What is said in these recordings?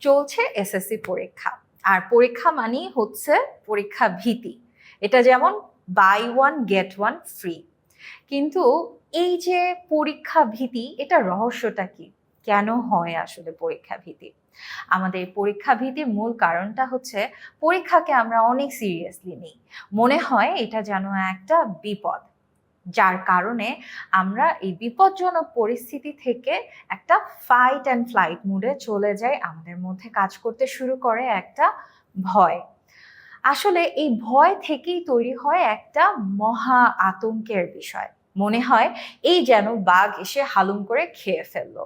চলছে এসএসসি পরীক্ষা। আর পরীক্ষা মানেই হচ্ছে পরীক্ষা ভীতি। এটা যেমন buy one get one free কিন্তু এই যে পরীক্ষা ভীতি, এটা রহস্যটা কি? কেন হয় আসলে পরীক্ষা ভীতি? আমাদের পরীক্ষা ভীতির মূল কারণটা হচ্ছে পরীক্ষাকে আমরা অনেক সিরিয়াসলি নিই। মনে হয় এটা যেন একটা বিপদ। যার কারণে আমরা এই বিপজ্জনক পরিস্থিতি থেকে একটা ফাইট অ্যান্ড ফ্লাইট মুডে চলে যাই, আমাদের মধ্যে কাজ করতে শুরু করে একটা ভয়। আসলে এই ভয় থেকেই তৈরি হয় একটা মহা আতঙ্কের বিষয়। মনে হয় এই যেন বাঘ এসে হালুম করে খেয়ে ফেলল।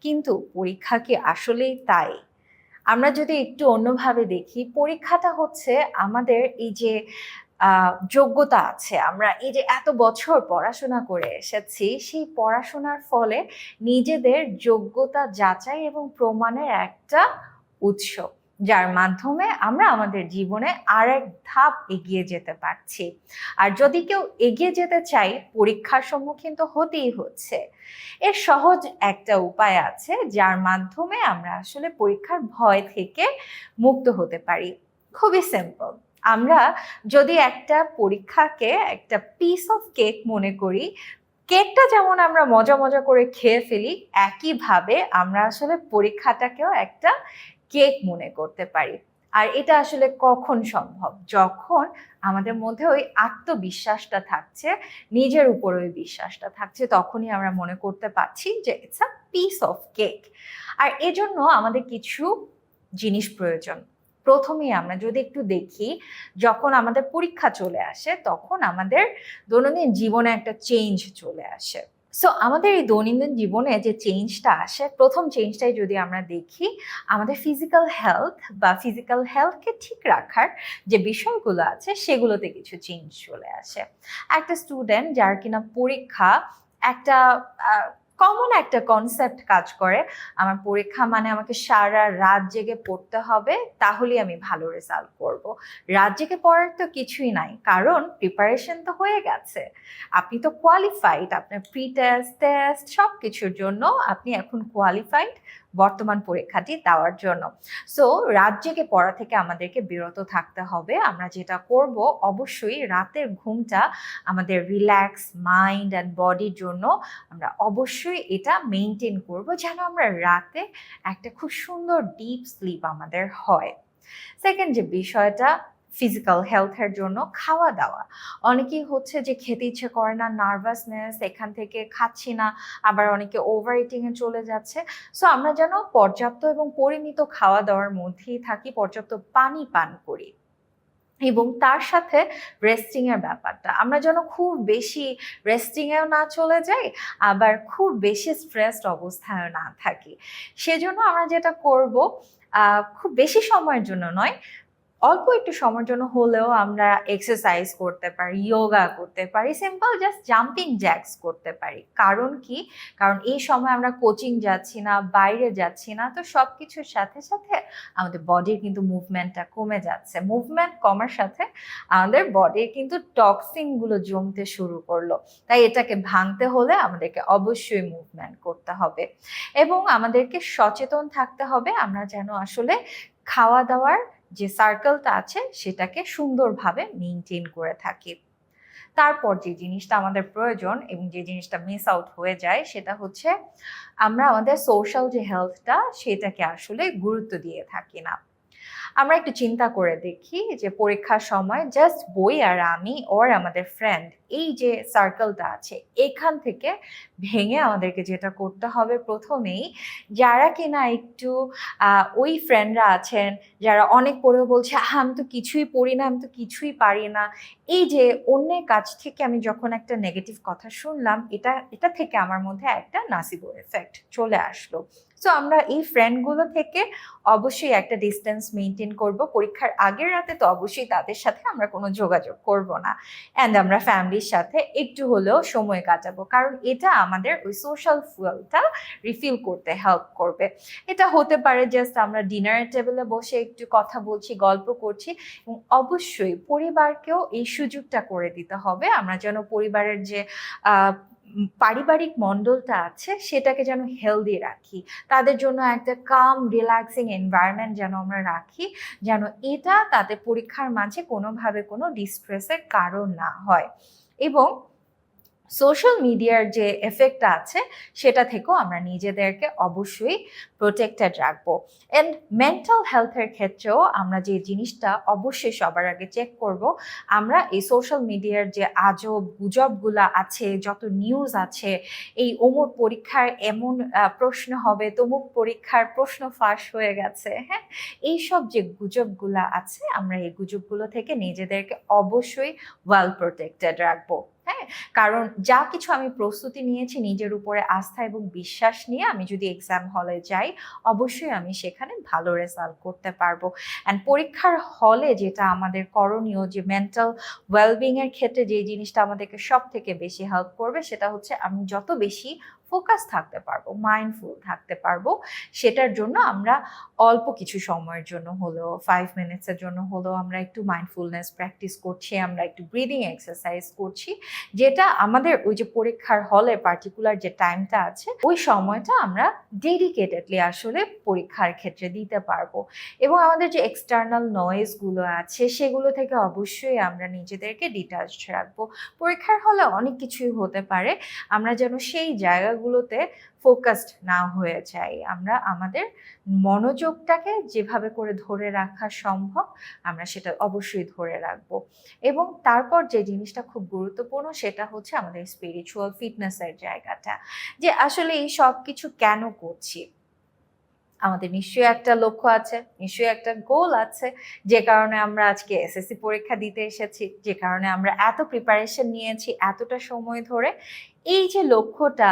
কিন্তু পরীক্ষা কি আসলেই তাই? আমরা যদি একটু অন্যভাবে দেখি, পরীক্ষাটা হচ্ছে আমাদের এই যে যোগ্যতা আছে। আমরা এই যে এত বছর পড়াশোনা করে এসেছি, সেই পড়াশোনার ফলে নিজেদের যোগ্যতা যাচাই এবং প্রমাণের একটা উৎস, যার মাধ্যমে আমরা আমাদের জীবনে আর এক ধাপ এগিয়ে যেতে পারছি। আর যদি কেউ এগিয়ে যেতে চাই পরীক্ষার সম্মুখীন তো হতেই হচ্ছে। এর সহজ একটা উপায় আছে, যার মাধ্যমে আমরা আসলে পরীক্ষার ভয় থেকে মুক্ত হতে পারি। খুবই সিম্পল আমরা যদি একটা পরীক্ষাকে একটা পিস অফ কেক মনে করি কেকটা যেমন আমরা মজা মজা করে খেয়ে ফেলি, একইভাবে আমরা আসলে পরীক্ষাটাকেও একটা কেক মনে করতে পারি। আর এটা আসলে কখন সম্ভব? যখন আমাদের মধ্যে ওই আত্মবিশ্বাসটা থাকছে, নিজের উপর ওই বিশ্বাসটা থাকছে, তখনই আমরা মনে করতে পারছি যে it's a piece of cake আর এজন্য আমাদের কিছু জিনিস প্রয়োজন। প্রথমেই আমরা যদি একটু দেখি, যখন আমাদের পরীক্ষা চলে আসে, তখন আমাদের দৈনন্দিন জীবনে একটা চেঞ্জ চলে আসে। সো আমাদের এই দৈনন্দিন জীবনে যে চেঞ্জটা আসে, প্রথম চেঞ্জটাই যদি আমরা দেখি, আমাদের ফিজিক্যাল হেলথ বা ফিজিক্যাল হেলথকে ঠিক রাখার যে বিষয়গুলো আছে, সেগুলোতে কিছু চেঞ্জ চলে আসে। একটা স্টুডেন্ট যার কিনা পরীক্ষা একটা কমন একটা কনসেপ্ট কাজ করে। আমার পরীক্ষা মানে আমাকে সারা রাত জেগে পড়তে হবে, তাহলেই আমি ভালো রেজাল্ট করব। রাত জেগে পড়ার তো কিছুই নাই, কারণ প্রিপারেশন তো হয়ে গেছে। আপনি তো কোয়ালিফাইড আপনার প্রি টেস্ট টেস্ট সব কিছুর জন্য আপনি এখন কোয়ালিফাইড বর্তমান পরীক্ষাটি দেওয়ার জন্য। সো রাত জেগে পড়া থেকে আমাদেরকে বিরত থাকতে হবে। আমরা যেটা করব, অবশ্যই রাতের ঘুমটা আমাদের রিল্যাক্স মাইন্ড অ্যান্ড বডির জন্য আমরা অবশ্যই এটা মেনটেন করব যেন আমরা রাতে একটা খুব সুন্দর ডিপ স্লিপ আমাদের হয়। সেকেন্ড যে বিষয়টা ফিজিক্যাল হেলথের জন্য খাওয়া দাওয়া। অনেকেই হচ্ছে যে খেতে ইচ্ছে করে না নার্ভাসনেস এখান থেকে খাচ্ছি না, আবার অনেকে ওভার ইটিংয়ে চলে যাচ্ছে। সো আমরা যেন পর্যাপ্ত এবং পরিমিত খাওয়া দাওয়ার মধ্যেই থাকি, পর্যাপ্ত পানি পান করি। এবং তার সাথে রেস্টিং এর ব্যাপারটা, আমরা যেন খুব বেশি রেস্টিং এও না চলে যাই, আবার খুব বেশি স্ট্রেসড অবস্থায়ও না থাকি। সেজন্য আমরা যেটা করব খুব বেশি সময়ের জন্য নয় অল্প একটু সময়ের জন্য হলেও আমরা এক্সারসাইজ করতে পারি যোগা করতে পারি সিম্পল জাস্ট জাম্পিং জ্যাক্স করতে পারি। কারণ কি? কারণ এই সময় আমরা কোচিং যাচ্ছি না, বাইরে যাচ্ছি না, তো সব কিছুর সাথে সাথে আমাদের বডির কিন্তু মুভমেন্টটা কমে যাচ্ছে। মুভমেন্ট কমার সাথে আমাদের বডির কিন্তু টক্সিনগুলো জমতে শুরু করল। তাই এটাকে ভাঙতে হলে আমাদেরকে অবশ্যই মুভমেন্ট করতে হবে। এবং আমাদেরকে সচেতন থাকতে হবে, আমরা যেন আসলে খাওয়া দাওয়ার যে সার্কেলটা আছে সেটাকে সুন্দরভাবে মেনটেন করে থাকি। তারপর যে জিনিসটা আমাদের প্রয়োজন এবং যে জিনিসটা মিস আউট হয়ে যায় সেটা হচ্ছে আমরা আমাদের সোশ্যাল যে হেলথটা সেটাকে আসলে গুরুত্ব দিয়ে থাকি না। আমরা একটু চিন্তা করে দেখি যে পরীক্ষার সময় জাস্ট বই আর আমি ওর আমাদের ফ্রেন্ড এই যে সার্কেলটা আছে এখান থেকে ভেঙে আমাদেরকে যেটা করতে হবে প্রথমেই যারা কিনা একটু ওই ফ্রেন্ডরা আছেন যারা অনেক পড়েও বলছে "আহা, আমি তো কিছুই পড়ি না আমি তো কিছুই পারি না। এই যে অন্যের কাছ থেকে আমি যখন একটা নেগেটিভ কথা শুনলাম এটা এটা থেকে আমার মধ্যে একটা নাসিবো এফেক্ট চলে আসলো। সো আমরা এই ফ্রেন্ডগুলো থেকে অবশ্যই একটা ডিস্টেন্স মেনটেন করব। পরীক্ষার আগের রাতে তো অবশ্যই তাদের সাথে আমরা কোনো যোগাযোগ করব না। অ্যান্ড আমরা ফ্যামিলির সাথে একটু হলেও সময় কাটাবো। কারণ এটা আমাদের ওই সোশ্যাল ফুয়েলটা রিফিল করতে হেল্প করবে। এটা হতে পারে জাস্ট আমরা ডিনারের টেবিলে বসে একটু কথা বলছি, গল্প করছি। এবং অবশ্যই পরিবারকেও এই সুযোগটা করে দিতে হবে। আমরা যেন পরিবারের যে পারিবারিক মণ্ডলটা আছে, সেটাকে যেন হেলদি রাখি। তাদের জন্য একটা কাম রিল্যাক্সিং এনভায়রনমেন্ট যেন আমরা রাখি, যেন এটা তাদের পরীক্ষার মাঝে কোনোভাবে কোনো ডিস্ট্রেসের কারণ না হয়। এবং সোশ্যাল মিডিয়ার যে এফেক্টটা আছে, সেটা থেকেও আমরা নিজেদেরকে অবশ্যই প্রোটেক্টেড রাখব। অ্যান্ড মেন্টাল হেলথের ক্ষেত্রেও আমরা যে জিনিসটা অবশ্যই সবার আগে চেক করব, আমরা এই সোশ্যাল মিডিয়ার যে আজব গুজবগুলা আছে, যত নিউজ আছে, এই অমুক পরীক্ষার এমন প্রশ্ন হবে, তমুক পরীক্ষার প্রশ্ন ফাঁস হয়ে গেছে হ্যাঁ? এইসব যে গুজবগুলা আছে, আমরা এই গুজবগুলো থেকে নিজেদেরকে অবশ্যই ওয়েল প্রোটেক্টেড রাখব। হ্যাঁ কারণ যা কিছু আমি প্রস্তুতি নিয়েছি নিজের উপরে আস্থা এবং বিশ্বাস নিয়ে আমি যদি এক্সাম হলে যাই, অবশ্যই আমি সেখানে ভালো রেজাল্ট করতে পারব। অ্যান্ড পরীক্ষার হলে যেটা আমাদের করণীয় যে মেন্টাল ওয়েলবিং এর ক্ষেত্রে যে জিনিসটা আমাদেরকে সব থেকে বেশি হেল্প করবে সেটা হচ্ছে আমি যত বেশি ফোকাস থাকতে পারব মাইন্ডফুল থাকতে পারব, সেটার জন্য আমরা অল্প কিছু সময়ের জন্য হলেও ফাইভ মিনিটসের জন্য হলেও আমরা একটু মাইন্ডফুলনেস প্র্যাকটিস করছি, আমরা একটু ব্রিদিং এক্সারসাইজ করছি, যেটা আমাদের ওই যে পরীক্ষার হলে পার্টিকুলার যে টাইমটা আছে, ওই সময়টা আমরা ডেডিকেটেডলি আসলে পরীক্ষার ক্ষেত্রে দিতে পারব। এবং আমাদের যে এক্সটার্নাল নয়েজগুলো আছে, সেগুলো থেকে অবশ্যই আমরা নিজেদেরকে ডিটাচড রাখব। পরীক্ষার হলে অনেক কিছুই হতে পারে, আমরা যেন সেই জায়গাগুলোতে ফোকাসড না হয়ে যাই। আমরা আমাদের মনোযোগটাকে যেভাবে করে ধরে রাখা সম্ভব, আমরা সেটা অবশ্যই ধরে রাখব। এবং তারপর যে জিনিসটা খুব গুরুত্বপূর্ণ সেটা হচ্ছে আমাদের স্পিরিচুয়াল ফিটনেসের জায়গাটা। যে আসলে এই সব কিছু কেন করছি? আমাদের নিশ্চয়ই একটা লক্ষ্য আছে, নিশ্চয়ই একটা গোল আছে, যে কারণে আমরা আজকে এসএসসি পরীক্ষা দিতে এসেছি, যে কারণে আমরা এত প্রিপারেশন নিয়েছি, এতটা সময় ধরে। এই যে লক্ষ্যটা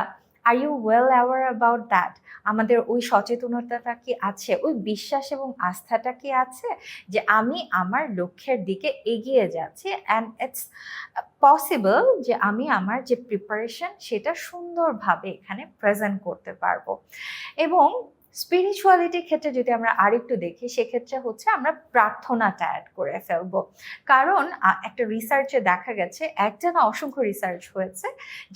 are you well aware about that আমাদের ওই সচেতনতাটা কি আছে? ওই বিশ্বাস এবং আস্থাটা কি আছে? যে আমি আমার লক্ষ্যের দিকে এগিয়ে যাচ্ছি অ্যান্ড ইটস পসিবল যে আমি আমার যে প্রিপারেশন সেটা সুন্দরভাবে এখানে প্রেজেন্ট করতে পারব। এবং স্পিরিচুয়ালিটির ক্ষেত্রে যদি আমরা আরেকটু দেখি, সেক্ষেত্রে হচ্ছে আমরা প্রার্থনাটা অ্যাড করে ফেলব। কারণ একটা রিসার্চে দেখা গেছে একটা না অসংখ্য রিসার্চ হয়েছে,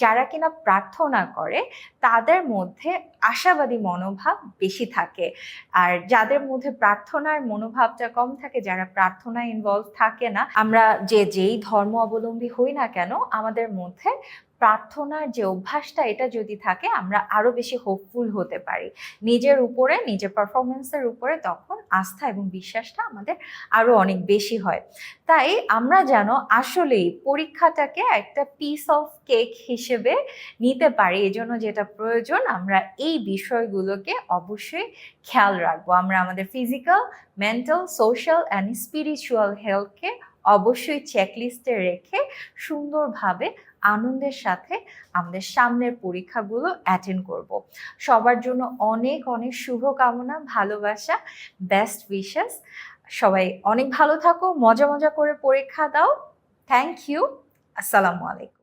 যারা কিনা প্রার্থনা করে, তাদের মধ্যে আশাবাদী মনোভাব বেশি থাকে। আর যাদের মধ্যে প্রার্থনার মনোভাবটা কম থাকে, যারা প্রার্থনায় ইনভলভ থাকে না, আমরা যে, যেই ধর্ম অবলম্বী হই না কেন, আমাদের মধ্যে প্রার্থনার যে অভ্যাসটা এটা যদি থাকে, আমরা আরও বেশি হোপফুল হতে পারি। নিজের উপরে, নিজের পারফরমেন্সের উপরে তখন আস্থা এবং বিশ্বাসটা আমাদের আরও অনেক বেশি হয়। তাই আমরা যেন আসলেই পরীক্ষাটাকে একটা পিস অফ কেক হিসেবে নিতে পারি, এজন্য যেটা প্রয়োজন, আমরা এই বিষয়গুলোকে অবশ্যই খেয়াল রাখব। আমরা আমাদের physical mental social and spiritual হেলথকে অবশ্যই চেকলিস্টে রেখে সুন্দরভাবে আনন্দের সাথে আমাদের সামনের পরীক্ষাগুলো অ্যাটেন্ড করব। সবার জন্য অনেক অনেক শুভকামনা, ভালোবাসা বেস্ট উইশেস সবাই অনেক ভালো থাকো, মজা মজা করে পরীক্ষা দাও। থ্যাংক ইউ আসসালামু আলাইকুম।